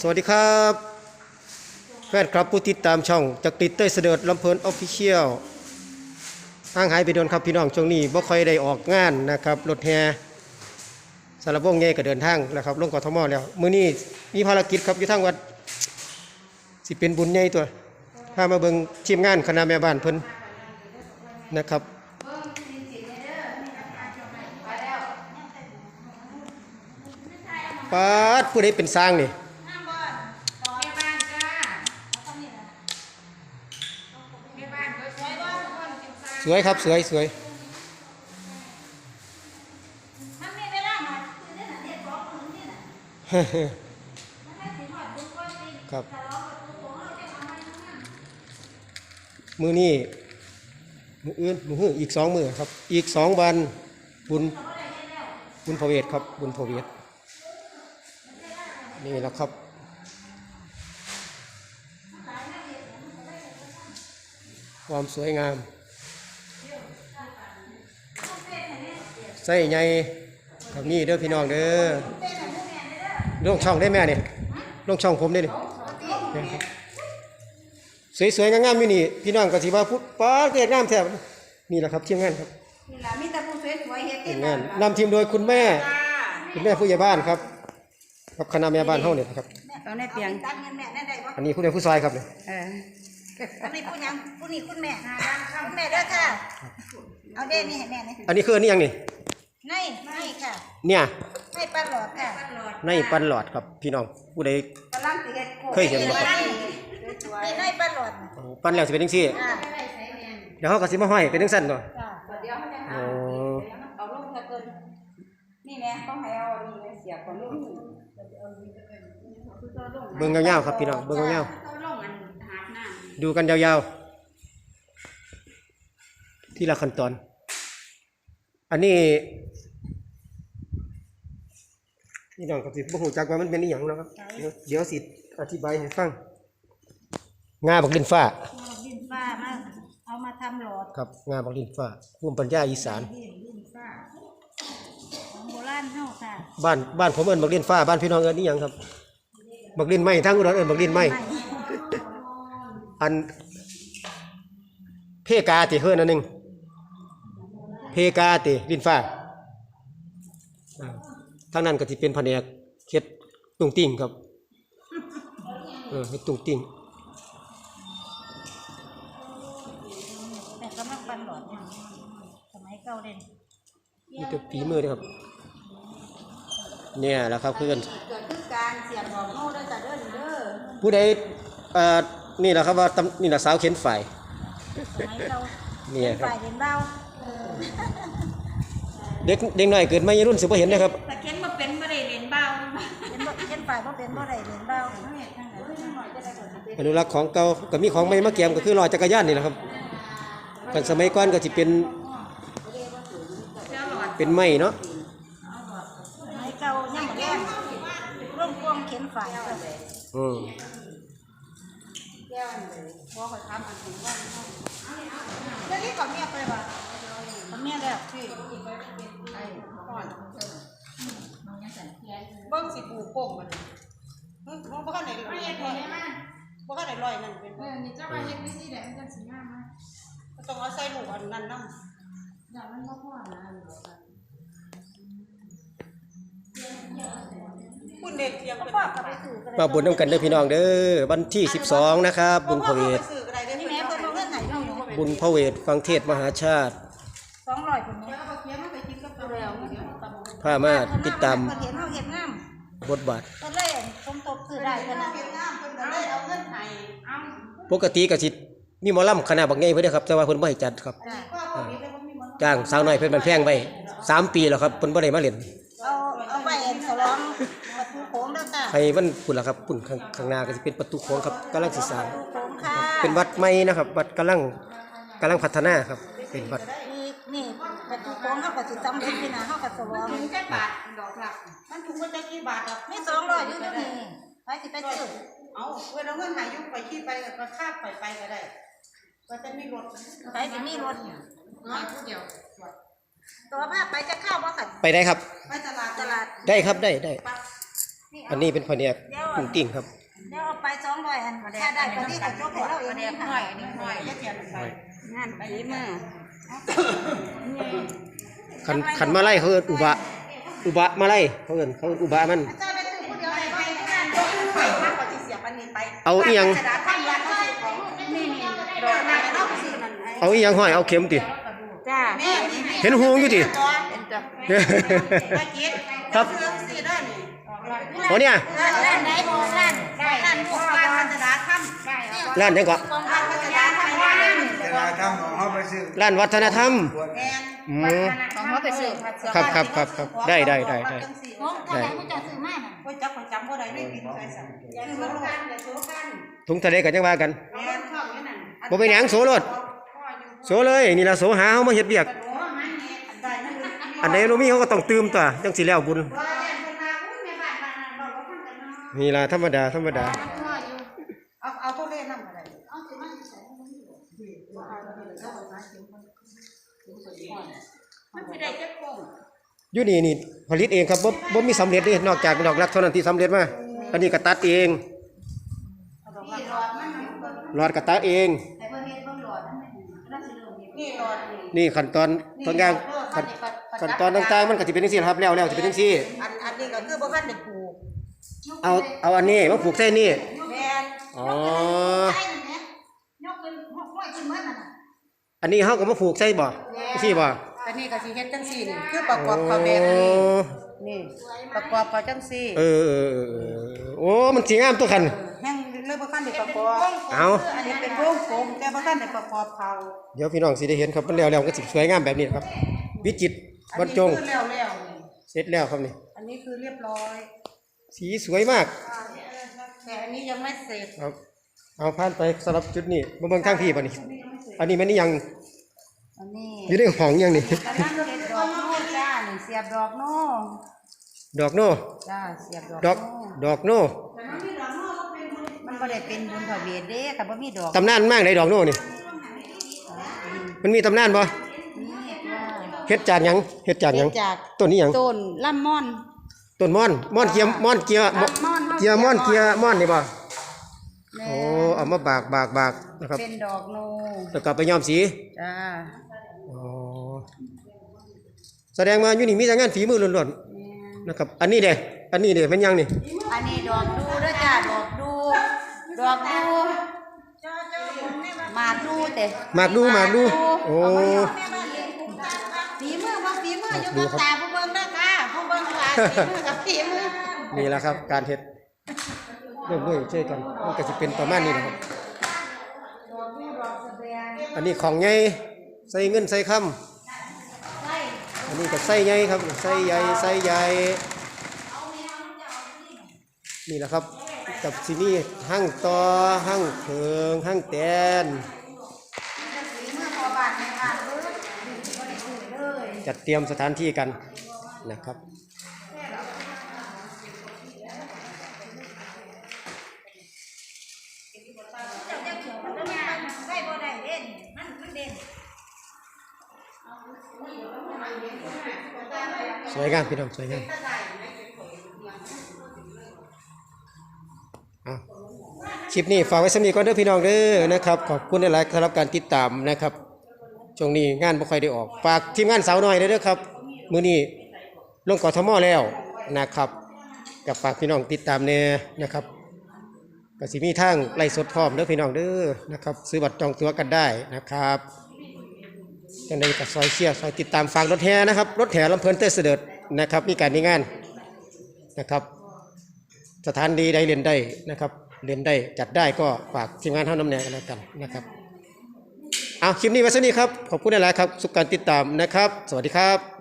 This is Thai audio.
สวัสดีครับ แฟนครับผู้ติดตามช่องจากติดเต้ยเสด็จลำเพลินออฟฟิเชียลห่างหายไปโดนครับพี่น้องช่วงนี้บ่ค่อยได้ออกงานนะครับรถแห่สารบวงเงก็เดินทางแล้วครับลงกทมแล้วมื้อนี้มีภารกิจครับอยู่ทางวัดสิเป็นบุญใหญ่ตัวพามาเบิ่งทีมงานคณะแม่บ้านเพิ่นนะครับ ปาดผู้ใดเป็นสร้างนี่ห้ามบอลต่อแม่บ้านจ้าแม่บ้านสวยคนเสวยครับสวยสวยมันมีเวยคือได้หนังเด็กบอกคนนี่น่ะมันให้สิหอดบุญก้อนตีครับ มือนี้มืออื่นมือหื้ออีกสองมือครับ อีกสองวันบุญบุญพเวทครับ บุญพเวท นี่แหละครับ ความสวยงาม ใส่ใหญ่กับนี่เด้อพี่น้องเด้อลงช่องได้แม่เนี่ยลงช่องผมได้เนี่ยสวยๆงามๆอยู่นี่พี่น้องก็สิว่าพุป้าเกิดงามแท้นี่แหละครับทีมงานครับนี่ล่ะมีแต่ผู้สวยๆเฮ็ดทีติดมงานนำทีมโดยคุณแม่ คุณแม่ผู้ใหญ่บ้านครับ ครับคณะแม่บ้านเฮาเนี่ยนะครับ เอาในเปียงตังเงินแม่ได้บ่อันนี้คุณแม่ผู้ซอยครับเนี่ยเอออันนี้ผู้ยังผู้นี้คุณแม่คุณแม่เด้อค่ะ เอาเด้นี่ให้แม่นี่อันนี้คืออันนี้ยังนี่ในในค่ะเนี่ยในปลาหลอดค่ะปลาหลอดในปันหลอดครับพี่น้องผู้ใดกำลังสิเฮ็ดโเคยเห็นบ่ครับในในปลาหลอดปันแล้วสิเป็นจังซี่อ่าเดี๋ยวเฮาก็สิมาห้อยเป็นจังซั่นเนาะจ้าเดี๋ยวเขาจะอ๋อเอาลงถ้าเกินนี่แม่ต้องให้เอานี่แม่เสียบก่อนลง เบิ่งยาวๆครับพี่น้องเบิ่งยาวเอาลงอันหาบน้ำๆดูกันยาวๆ ที่ละขั้นตอน อันนี้พี่น้องก็สิบ่ฮู้จักว่ามันเป็นอีหยังนะครับเดี๋ยวสิอธิบายให้ฟังงาบักลินฟ้า เอาดินฟ้ามาเอามาทำหลอดครับ งาบักลินฟ้าภูมิปัญญาอีสาน ดินดินฟ้าของโบราณเฮาค่ะบ้านบ้านผมเอิ้นบักลินฟ้า บ้านพี่น้องเอิ้นอีหยังครับ บักลินไม้ทั้งอุดรเอิ้นบักลินไม้อัน เพกาติเฮือนอันหนึงเพกาติลินฟ้าอ่าทางนั้นก็สิเป็นแผนกเฮ็ดตุงติ่งครับเออเฮ็ดตุงติ่งแต่กำลังปั้นหลอดเนี่ยสมัยเก่าเด่นมีแต่ฝีมือเด้อครับ เนี่ยแหละครับคือกันเกิดขึ้น การเสียบบอกเฮาได้อจ้ะเด้อนี่เด้อผู้ใดเอ่อนี่แหละครับว่าตำนี่แหละสาวเข็นฝ่ายสมัยเก่าเนี่ยครับฝ่ายเด่นเบาเด็กเด็กน้อยเกิดมาวัยรุ่นสิบ่เห็นนะครับแต่เข็นบ่เป็นบ่ได้เล่นเบาเข็นบ่เข็นฝ่ายบ่เป็นบ่ได้เล่นเบาทั้งนี้ทั้งนั้นหน่อยจะได้ก่อนสิอนุรักษ์ของเก่าก็มีของใหม่มาแกมก็คือรอยจักรยานนี่แหละครับกันสมัยก่อนก็สิเป็นเป็นไม้เนาะ สมัยเก่ายังบ่แรงร่วมควงเข็นฝ่ายก็ อืมบ่ค่อยถามอันถึงว่าแล้วนี่ก่อนเมียไปบ่ก่อนเมียแล้วที่ไอ้ก่อนเบิ้งสิปูโป่งมันเฮ้ยมันบ่คันได้ลอยบ่คันได้ลอยนั่นเป็นเออนี่เจ้าว่าเฮ็ดวิธีใดมันจังสิงามมั้ยบ่ต้องเอาใส่ลูกอันนั้นนำอย่างมันบ่พอนะ อันนี้กันคุณเด็กเที่ยงก็เป็นพอกับไปสู่กันมาบุญนํกันเด้อพี่น้องเด้อวันที่ 12 นะครับ บุญพระเวทไปซื้อก็ได้เด้อนี่เพิ่นแม่เอาเพิ่นให้บ่เงินให้เฮาอยู่บุญพระเวทฟังเทศน์มหาชาติ200พุ่นแม่เอาเขียนมาไปกินกับตัวแล้วเดี๋ยวตำพามาติดตามเพิ่นเห็นเฮาเฮ็ดงามบทบาทเพิ่นเลยสมทบซื้อได้เพิ่นน่ะเฮ็ดงามเพิ่นก็เลยเอาเงินให้เอาปกติก็สิมีหมอลำคณะบักใหญ่เพิ่นเด้อครับแต่ว่าเพิ่นบ่ให้จัดครับจ้ะก็เอานี้แล้วบ่มีมันจ้างสาวน้อยเพิ่นมันแพงไว้สามปีแล้วครับเพิ่นบ่ได้มาเล่นเอาเอาไว้เอ็นฉลอง ให้มันพุ่นล่ะครับพุ่นข้างข้างหน้าก็สิเป็นประตูโค้งครับกำลังสิสร้างประตูโค้งค่ะเป็นวัดใหม่นะครับ วัดกำลังกำลังพัฒนาครับ เป็นวัดนี่นี่ประตูโค้งเฮาก็สิสำเร็จพี่นะเฮาก็ฉลองถึงแค่บาทดอกหลักมันถูกว่าจะกี่บาทดอกมี200อยู่นี่ไปสิไปซื้อเอาเพิ่นเอาเงินให้อยู่ไปขี่ไปก็ค่าไปไปก็ได้ก็จะมีรถไปสิมีรถน้อยผู้เดียวตัวภาพไปจะเข้าบ่ค่ะไปได้ครับ ไปตลาดตลาดได้ครับได้ได้ปัก อันนี้เป็นแผนกกุ้งติ้งครับเดี๋ยวเอาไปสองร้อยอันถ้าได้ก็ที่ก็ยกให้เราเองเด็กน้อยอันนี้น้อยจะเทียนไปงานฝีมือขันขันมาไล่เขาเอิ้นอุบะอุบะมาไล่เขาเอิ้นเขาเอิ้นอุบะมันจะไปซื้อผู้เดียวไปไปงานไปมากกว่าที่เสียปันนี้ไปเอาอีหยังกระดาษข้างร้านเขาซื้อของนี่นี่ดอกนาเนาะซื้อนั่นไอ้เอาอีหยังห้อยเอาเข็มติจ้าแม่นี่เห็นหูอยู่ติเป็นจ้ะตะกี้ครับซื้อสิได้นี่ โอ้เนี่ยร้านร้านไหนบอกร้านได้ร้านพวกร้านพัฒนาถ้ำได้ร้านหยังก็ร้านพัฒนาถ้ำร้านนี่เวลาทำของเขาไปซื้อร้านวัฒนธรรมแม่นอืมของเขาไปซื้อครับครับครับครับได้ได้ได้ได้ของเท่าไหร่ผู้จะซื้อมาน่ะว่าจับคนจำบ่ได้ไม่กินใส่สั่งคือมันกันอย่าโซกันถุงทะเลกันจังว่ากันแม่นชอบอยู่นั่นบ่เป็นหยังโสรถโสเลยนี่ล่ะโสหาเฮามาเฮ็ดเวียกโอ้มันนี่อันใดนั่นเลยอันใดบ่มีเขาก็ต้องตื่มตัวจังสิแล้วบุญ นเนาะนี่ล่ะธรรมดาธรรมดา เอาเอาทุเรียนนำก็ได้มันสิได้จักโป่งอยู่นี่นี่ผลิตเองครับบ่บ่มีสำเร็จเด้นอกจากดอกรักเท่านั้นที่สำเร็จมาอันนี้ก็ตัดเองหลอดก็ตัดเองแต่เพิ่นเฮ็ดเบิ่งหลอดนั่นแหละน่าสิเริ่มเฮ็ดนี่รอนี่นี่ขั้นตอนตอนงานขั้นขั้นตอนต่างๆมันก็สิเป็นจังซี่ล่ะครับแล้วแล้วสิเป็นจังซี่อันอันนี้ก็คือบ่ทันได้ปลูก เอาเอาอันนี้มาผูกเส้นนี่แม่นอ๋อไอ้นั่นแหละยกเป็นห้อยขึ้นมานั่นน่ะอันนี้เฮาก็มาผูกใส่บ่ซี่บ่อันนี้ก็สิเฮ็ดจังซี่นี่คือประกอบเข้าแบบนี้นี่ประกอบเข้าจังซี่เออเออเออเออโอ้มันสิงามตัวคันแห้งเลยบ่ทันได้ประกอบเอาอันนี้เป็นวงกลมแต่บ่ทันได้ประกอบเข้าเดี๋ยวพี่น้องสิได้เห็นครับมันแล้วแล้วก็สิสวยงามแบบนี้ครับ วิจิตรบรรจงอันนี้คือแล้วแล้วนี่เสร็จแล้วครับนี่อันนี้คือเรียบร้อย สีสวยมากแต่อันนี้ยังไม่เสร็จครับเอาผ่านไปสำหรับจุดนี้มาเบิ่งทางพี่บ่นี่อันนี้มันนี่ยังอันนี้อยู่ในห้องยังนี่กำลังเฮ็ดดอกโน่จ้านี่เสียบดอกโน่ดอกโน่จ้าเสียบดอกดอกโน่ดอกโน่มันบ่ได้เป็นบุญพระเวทเด้ค่ะบ่มีดอกตำนานมากเลยดอกโน่นี่มันมีตำนานบ่นี่จ้าเฮ็ดจากหยังเฮ็ดจากหยังเฮ็ดจากต้นนี้หยังต้นลำม่อน ต้นม่อนม่อนเกียร์ม่อนเกียร์ม่อนม่อนเกียร์ม่อนเกียร์ม่อนนี่บ่แม่โอ้เอามาบากบากบากนะครับเป็นดอกโน่แล้วก็ไปย้อมสีจ้าอ๋อแสดงว่าอยู่นี่มีแต่งานฝีมือล้วนแม่ๆนะครับ อันนี้เด้อันนี้เด้เป็นหยังนี่อันนี้ดอกดูเด้อจ้าดอกดูดอกดูหมากดูแต่หมากดูหมากดูโอ้ฝีมือบ่ฝีมืออยู่กับตาผู้เบิ่งเด้อค่ะผู้เบิ่งว่าฝีมือกับฝีมือ นี่แหละครับ การเฮ็ดร่วมด้วยช่วยกันมันก็สิเป็นประมาณนี้นะครับ อันนี้ของใหญ่ใส่เงินใส่คำอันนี้ก็ใส่ใหญ่ครับใส่ใหญ่ใส่ใหญ่นี่แหละครับกับที่นี่ห้างต่อห้างเพิงห้างแตนจัดเตรียมสถานที่กันนะครับ ใส่บ่ได้เด่นมันมันเด่นสวยงามพี่น้องสวยงามอาคลิปนี้ฝากไว้สำนีก่อนเด้อพี่น้องเด้อนะครับ ขอบคุณหลายๆสำหรับการติดตามนะครับช่วงนี้งานบ่ค่อยได้ออกฝากทีมงานสาวน้อยเด้อครับ มือนี้ลงกอทมแล้วนะครับกับฝากพี่น้องติดตามแน่นะครับ ก็สิมีทางไล่สดพร้อมเด้อพี่น้องเด้อนะครับ ซื้อบัตรจองตั๋วกันได้นะครับยังไงก็ซอยเชียร์ซอยติดตามฟังรถแห่นะครับ รถแห่ลำเพลินเต้ยเสด็จนะครับ มีการมีงานนะครับ สถานดีใดเรียนได้นะครับเรียนได้จัดได้ก็ฝากทีมงานเท่าน้ำแนงกันแล้วกันนะครับเอาคลิปนี้ไว้สนี้ครับ ขอบคุณหลายครับสุขการติดตามนะครับ สวัสดีครับ